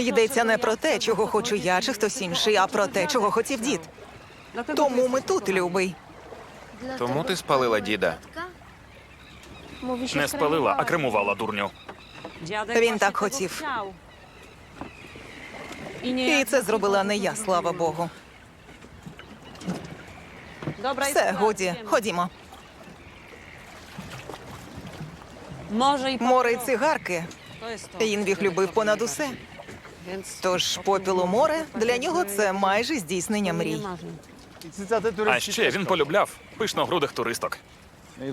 Йдеться не про те, чого хочу я чи хтось інший, а про те, чого хотів дід. Тому ми тут, любий. Тому ти спалила діда. Не спалила, а кремувала дурню. Він так хотів. І це зробила не я, слава Богу. Все, годі, ходімо. Море й цигарки. Інвіг любив понад усе. Тож попіл у море для нього це майже здійснення мрій. А ще він полюбляв пишногрудих туристок.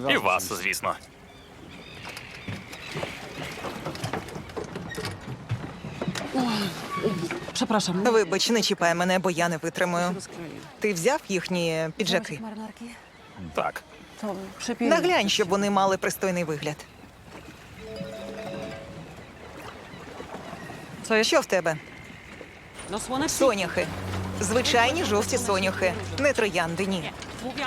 І вас, звісно. Вибач, не чіпай мене, бо я не витримую. Ти взяв їхні піджаки? Так. Наглянь, щоб вони мали пристойний вигляд. Jest? Що в тебе? Słonecznik. Соняхи. Звичайні жовті соняхи. Не троянди, ні.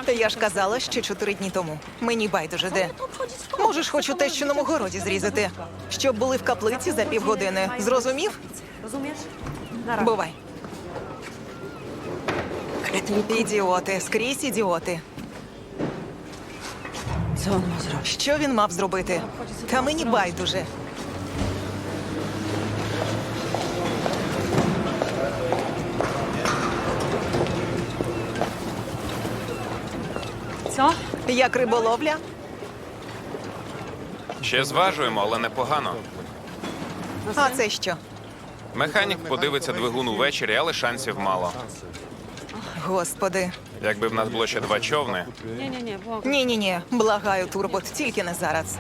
Та я ж казала ще чотири дні тому. Мені байдуже де. Можеш хоч у тещиному городі зрізати, щоб були в каплиці за півгодини. Зрозумів? Razie. Бувай. Ідіоти, скрізь ідіоти. Що він мав зробити? Та мені байдуже. Як риболовля? Ще зважуємо, але непогано. А це що? Механік подивиться двигун увечері, але шансів мало. Господи. Якби в нас було ще два човни. Ні, ні, ні. Благаю, турбот, тільки не зараз.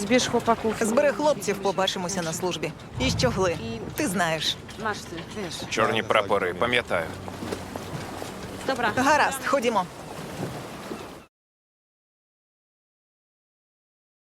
Zbierz chłopaków. Збери хлопців, побачимося на службі. І щогли. Ти знаєш. Чорні прапори, пам'ятаю. Dobra. Гаразд, ходімо.